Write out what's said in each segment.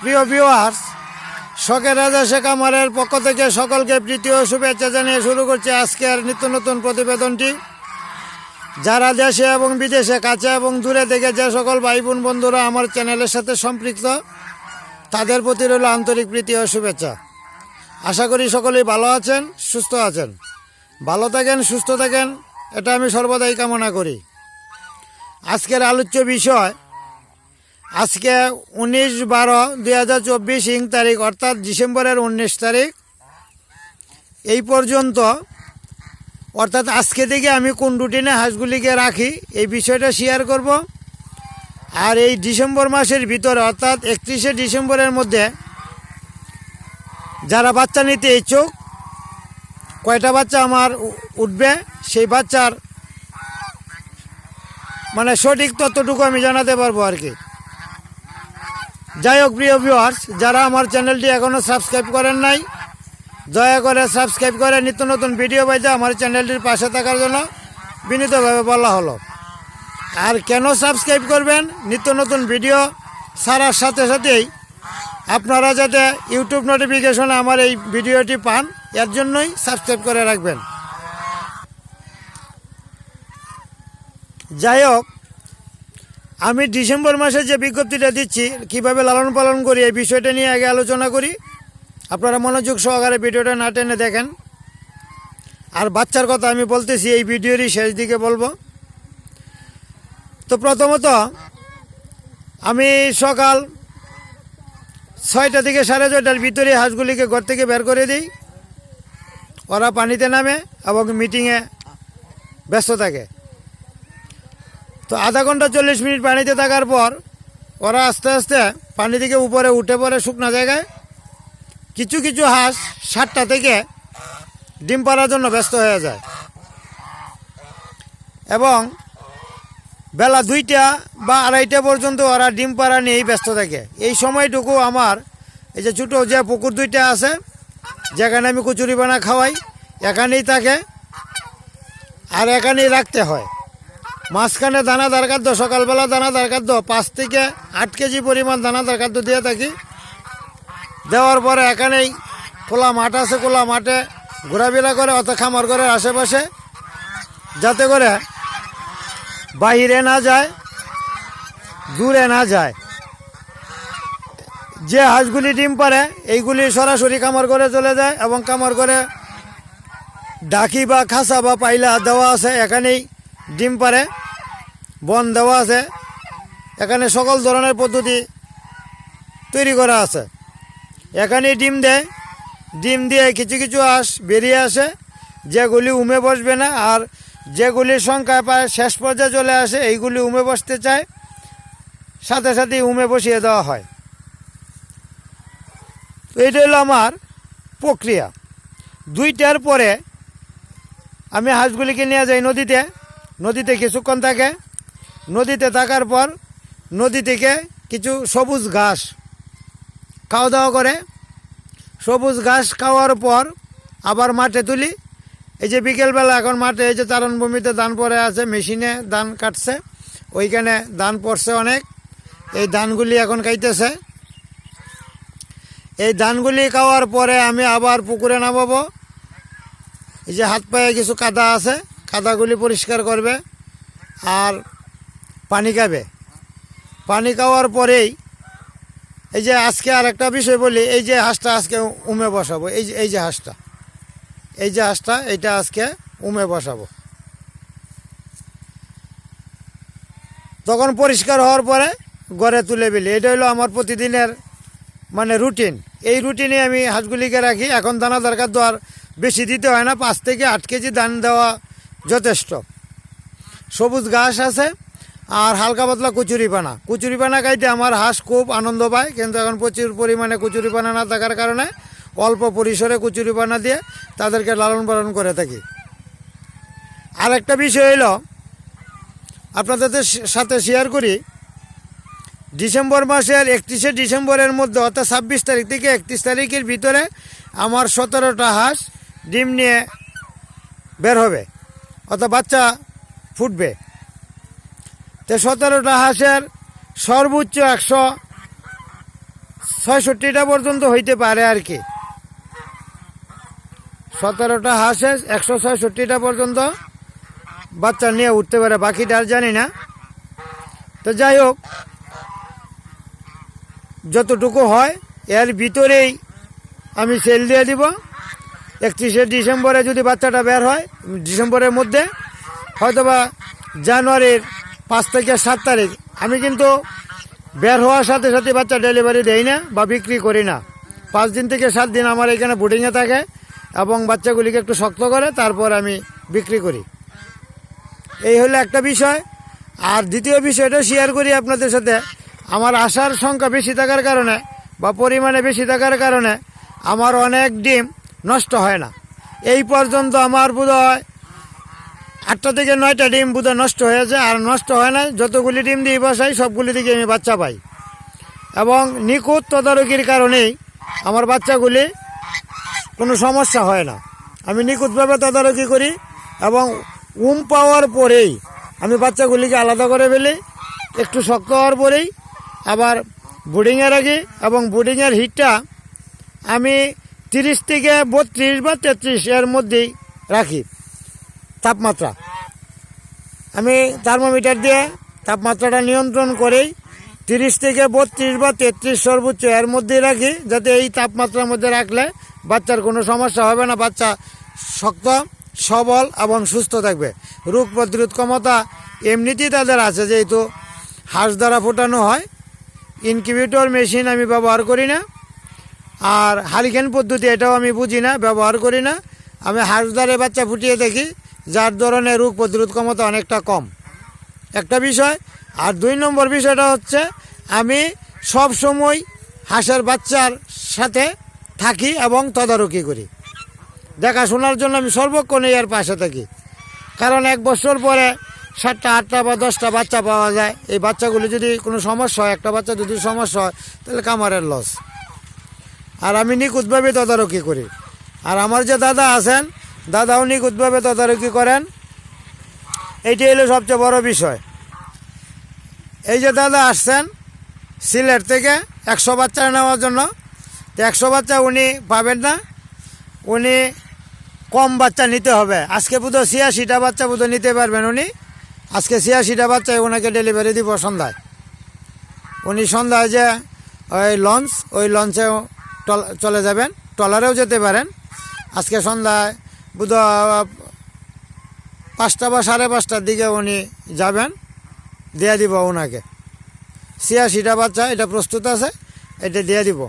প্রিয় ভিউয়ার্স শখের রাজা শেখ আমারের পক্ষ থেকে সকলকে প্রীতি ও শুভেচ্ছা জানিয়ে শুরু করছে আজকের নিত্য নতুন প্রতিবেদনটি। যারা দেশে এবং বিদেশে, কাছে এবং দূরে থেকে যে সকল ভাই বোন বন্ধুরা আমার চ্যানেলের সাথে সম্পৃক্ত, তাদের প্রতি রইল আন্তরিক প্রীতি ও শুভেচ্ছা। আশা করি সকলেই ভালো আছেন, সুস্থ আছেন। ভালো থাকেন, সুস্থ থাকেন, এটা আমি সর্বদাই কামনা করি। আজকের আলোচ্য বিষয় আজকে উনিশ বারো দুই হাজার চব্বিশ ইং তারিখ, অর্থাৎ ডিসেম্বরের উনিশ তারিখ। এই পর্যন্ত, অর্থাৎ আজকে থেকে আমি কোন রুটিনে হাঁসগুলিকে রাখি, এই বিষয়টা শেয়ার করব। আর এই ডিসেম্বর মাসের ভিতরে, অর্থাৎ একত্রিশে ডিসেম্বরের মধ্যে, যারা বাচ্চা নিতে ইচ্ছুক, কয়টা বাচ্চা আমার উঠবে, সেই বাচ্চার মানে সঠিক তথ্যটুকু আমি জানাতে পারব আর কি। যাই হোক, প্রিয় ভিউয়ার্স যারা আমার চ্যানেলটি এখনও সাবস্ক্রাইব করেন নাই, দয়া করে সাবস্ক্রাইব করে নিত্য নতুন ভিডিও পাইতে আমার চ্যানেলটির পাশে থাকার জন্য বিনীতভাবে বলা হলো। আর কেন সাবস্ক্রাইব করবেন? নিত্য নতুন ভিডিও ছাড়ার সাথে সাথেই আপনারা যাতে ইউটিউব নোটিফিকেশনে আমার এই ভিডিওটি পান, এর জন্যই সাবস্ক্রাইব করে রাখবেন। যাই হোক আমি ডিসেম্বর মাসে যে বিজ্ঞপ্তিটা দিচ্ছি, কীভাবে লালন পালন করি, এই বিষয়টা নিয়ে আগে আলোচনা করি। আপনারা মনোযোগ সহকারে ভিডিওটা না টেনে দেখেন। আর বাচ্চার কথা আমি বলতেছি, এই ভিডিওরই শেষ দিকে বলব। তো প্রথমত, আমি সকাল ছয়টা থেকে সাড়ে ছয়টার ভিতরে হাঁসগুলিকে ঘর থেকে বের করে দিই। ওরা পানিতে নামে এবং মিটিংয়ে ব্যস্ত থাকে। তো আধা ঘণ্টা চল্লিশ মিনিট পানিতে থাকার পর ওরা আস্তে আস্তে পানি থেকে উপরে উঠে পড়ে শুকনো জায়গায়। কিছু কিছু হাঁস সাতটা থেকে ডিম পাড়ার জন্য ব্যস্ত হয়ে যায়। এবং বেলা দুইটা বা আড়াইটা পর্যন্ত ওরা ডিম পাড়া নিয়েই ব্যস্ত থাকে। এই সময়টুকু আমার এই যে ছোটো যে পুকুর দুইটা আছে, যেখানে আমি কচুরি বানা খাওয়াই, এখানেই থাকে আর এখানেই রাখতে হয়। মাঝখানে দানাদার খাদ্য সকালবেলা দানাদার খাদ্য পাঁচ থেকে আট কেজি পরিমাণ দানাদার খাদ্য দিয়ে থাকি। দেওয়ার পরে এখানেই খোলা মাঠ আছে, খোলা মাঠে ঘোরাফেরা করে, অত খামার করে আশেপাশে। যাতে করে বাহিরে না যায়, দূরে না যায়। যে হাঁসগুলি ডিম পারে এইগুলি সরাসরি কামার করে চলে যায় এবং কামার করে ডাকি বা খাসা বা পাইলা দেওয়া আছে। এখানেই ডিম পারে, বন দেওয়া আছে, এখানে সকল ধরনের পদ্ধতি তৈরি করা আছে। এখানে ডিম দেয়, ডিম দিয়ে কিছু কিছু আস বেরিয়ে আসে যেগুলি উমে বসবে না, আর যেগুলির সংখ্যা প্রায় শেষ পর্যায়ে চলে আসে এইগুলি উমে বসতে চায়, সাথে সাথে উমে বসিয়ে দেওয়া হয়। তো এইটা হলো আমার প্রক্রিয়া। দুইটার পরে আমি হাঁসগুলিকে নিয়ে যাই নদীতে। নদীতে কিছুক্ষণ থাকে। নদীতে থাকার পর নদী থেকে কিছু সবুজ ঘাস খাওয়া দাওয়া করে। সবুজ ঘাস খাওয়ার পর আবার মাঠে তুলি। এই যে বিকেলবেলা এখন মাঠে এই যে চারণভূমিতে ধান পড়ে আছে, মেশিনে ধান কাটছে। ওইখানে ধান পড়ছে অনেক। এই ধানগুলি এখন খাইতেছে। এই ধানগুলি খাওয়ার পরে আমি আবার পুকুরে নামাবো। এই যে হাত পায়ে কিছু কাদা আছে। কাদাগুলি পরিষ্কার করবে আর পানি খাবে। পানি খাওয়ার পরেই এই যে আজকে আর একটা বিষয় বলি, এই যে হাঁসটা আজকে উমে বসাবো, এই যে এই যে হাঁসটা, এই যে হাঁসটা, এইটা আজকে উমে বসাবো। তখন পরিষ্কার হওয়ার পরে গড়ে তুলে ফেলি। এটা হলো আমার প্রতিদিনের মানে রুটিন। এই রুটিনে আমি হাঁসগুলিকে রাখি। এখন দানা দরকার তো আর বেশি দিতে হয় না। পাঁচ থেকে আট কেজি ধান দেওয়া যথেষ্ট। সবুজ ঘাস আছে আর হালকা পাতলা কচুরি পানা কচুরি পানা খাইতে আমার হাঁস খুব আনন্দ পায়, কিন্তু এখন প্রচুর পরিমাণে কচুরি পানা না থাকার কারণে অল্প পরিসরে কচুরি পানা দিয়ে তাদেরকে লালন পালন করে থাকি। আর একটা বিষয় হইল, আপনাদের সাথে শেয়ার করি, ডিসেম্বর মাসের একত্রিশে ডিসেম্বরের মধ্যে অর্থাৎ ছাব্বিশ তারিখ থেকে একত্রিশ তারিখের ভিতরে আমার সতেরোটা হাঁস ডিম নিয়ে বের হবে। অর্থাৎ বাচ্চা ফুটবে। তো সতেরোটা হাঁসের সর্বোচ্চ একশো ছয়ষট্টিটা পর্যন্ত হইতে পারে আর কি। সতেরোটা হাঁসে একশো ছয়ষট্টিটা পর্যন্ত বাচ্চা নিয়ে উঠতে পারে, বাকিটা আর জানি না। তো যাই হোক, যতটুকু হয়, এর ভিতরেই আমি সেল দিয়ে দিব। একত্রিশে ডিসেম্বরে যদি বাচ্চাটা বের হয়, ডিসেম্বরের মধ্যে, হয়তোবা জানুয়ারির পাঁচ থেকে সাত তারিখ। আমি কিন্তু বের হওয়ার সাথে সাথে বাচ্চা ডেলিভারি দেই না বা বিক্রি করি না। পাঁচ দিন থেকে সাত দিন আমার এখানে বোর্ডিংয়ে থাকে এবং বাচ্চাগুলিকে একটু শক্ত করে তারপর আমি বিক্রি করি। এই হলো একটা বিষয়। আর দ্বিতীয় বিষয়টা শেয়ার করি আপনাদের সাথে। আমার আসার সংখ্যা বেশি থাকার কারণে বা পরিমাণে বেশি থাকার কারণে আমার অনেক ডিম নষ্ট হয় না। এই পর্যন্ত আমার বোধ হয় আটটা থেকে নয়টা ডিম বোধ নষ্ট হয়েছে, আর নষ্ট হয় না যতগুলি ডিম দিয়ে বসাই, সবগুলি থেকে আমি বাচ্চা পাই। এবং নিখুঁত তদারকির কারণেই আমার বাচ্চাগুলি কোনো সমস্যা হয় না। আমি নিখুঁতভাবে তদারকি করি এবং উম পাওয়ার পরেই আমি বাচ্চাগুলিকে আলাদা করে ফেলি, একটু শক্ত হওয়ার পরেই। আবার বোর্ডিংয়ে রাখি এবং বোর্ডিংয়ের হিটটা আমি তিরিশ থেকে বত্রিশ বা তেত্রিশ এর মধ্যেই রাখি। তাপমাত্রা। আমি থার্মোমিটার দিয়ে তাপমাত্রাটা নিয়ন্ত্রণ করেই তিরিশ থেকে বত্রিশ বা তেত্রিশ সর্বোচ্চ এর মধ্যেই রাখি, যাতে এই তাপমাত্রার মধ্যে রাখলে বাচ্চার কোনো সমস্যা হবে না। বাচ্চা শক্ত, সবল এবং সুস্থ থাকবে। রোগ প্রতিরোধ ক্ষমতা এমনিতেই তাদের আছে, যেহেতু হাঁস দ্বারা ফোটানো হয়। ইনকিউবেটর মেশিন আমি ব্যবহার করি না। আর হারিকেন পদ্ধতি এটাও আমি বুঝি না, ব্যবহার করি না। আমি হাঁস দ্বারে বাচ্চা ফুটিয়ে দেখি, যার ধরনের রোগ প্রতিরোধ ক্ষমতা অনেকটা কম। একটা বিষয়, আর দুই নম্বর বিষয়টা হচ্ছে, আমি সব সময় হাঁসের বাচ্চার সাথে থাকি এবং তদারকি করি। দেখাশোনার জন্য আমি সর্বক্ষণে এর পাশে থাকি। কারণ এক বছর পরে সাতটা, আটটা বা দশটা বাচ্চা পাওয়া যায়। এই বাচ্চাগুলি যদি কোনো সমস্যা হয়, একটা বাচ্চা যদি সমস্যা হয়, তাহলে কামারের লস আর আমি নিখুঁতভাবে তদারকি করি। আর আমার যে দাদা আছেন, দাদাও নিখুঁতভাবে তদারকি করেন। এইটি হলো সবচেয়ে বড় বিষয়। এই যে দাদা আসছেন সিলেট থেকে, একশো বাচ্চা নেওয়ার জন্য। তো একশো বাচ্চা উনি পাবেন না। উনি কম বাচ্চা নিতে হবে। আজকে বুধ ছিয়াশিটা বাচ্চা বুধ নিতে পারবেন উনি। আজকে ছিয়াশিটা বাচ্চায় ওনাকে ডেলিভারি দিব সন্ধ্যায়। উনি সন্ধ্যায় যে ওই লঞ্চ ওই লঞ্চে চলে যাবেন, ট্রলারেও যেতে পারেন। আজকে সন্ধ্যায় বুধ পাঁচটা বা সাড়ে পাঁচটার দিকে উনি যাবেন, দিয়ে দিব ওনাকে। ছিয়াশিটা বাচ্চা, এটা প্রস্তুত আছে, এটা দিয়ে দিব।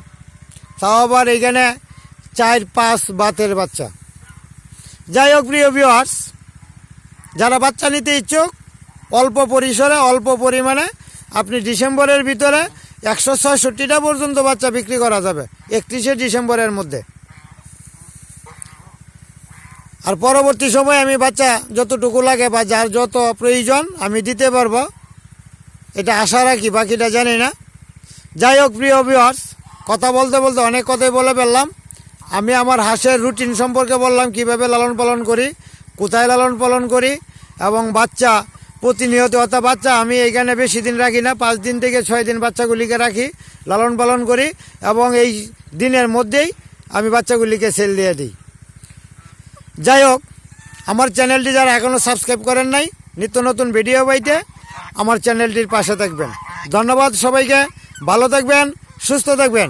তাও আবার এইখানে চার, পাঁচ বাতের বাচ্চা। যাই হোক, প্রিয় ভিউয়ার্স যারা বাচ্চা নিতে ইচ্ছুক, অল্প পরিসরে, অল্প পরিমাণে, আপনি ডিসেম্বরের ভিতরে একশো ছয়ষট্টিটা পর্যন্ত বাচ্চা বিক্রি করা যাবে, একত্রিশে ডিসেম্বরের মধ্যে। আর পরবর্তী সময় আমি বাচ্চা যতটুকু লাগে বা যার যত প্রয়োজন আমি দিতে পারব। এটা আশা রাখি, বাকিটা জানি না। যাই হোক, প্রিয় ভিউয়ার্স কথা বলতে বলতে অনেক কথাই বলে ফেললাম। আমি আমার হাঁসের রুটিন সম্পর্কে বললাম, কীভাবে লালন পালন করি, কোথায় লালন পালন করি, এবং বাচ্চা প্রতিনিয়ত অর্থাৎ বাচ্চা, আমি এইখানে বেশি দিন রাখি না, পাঁচ দিন থেকে ছয় দিন বাচ্চাগুলিকে রাখি, লালন পালন করি এবং এই দিনের মধ্যেই আমি বাচ্চাগুলিকে সেল দিয়ে দিই। যাই হোক, আমার চ্যানেলটি যারা এখনও সাবস্ক্রাইব করেন নাই, নিত্য নতুন ভিডিও পাইতে আমার চ্যানেলটির পাশে থাকবেন। ধন্যবাদ সবাইকে, ভালো থাকবেন, সুস্থ থাকবেন।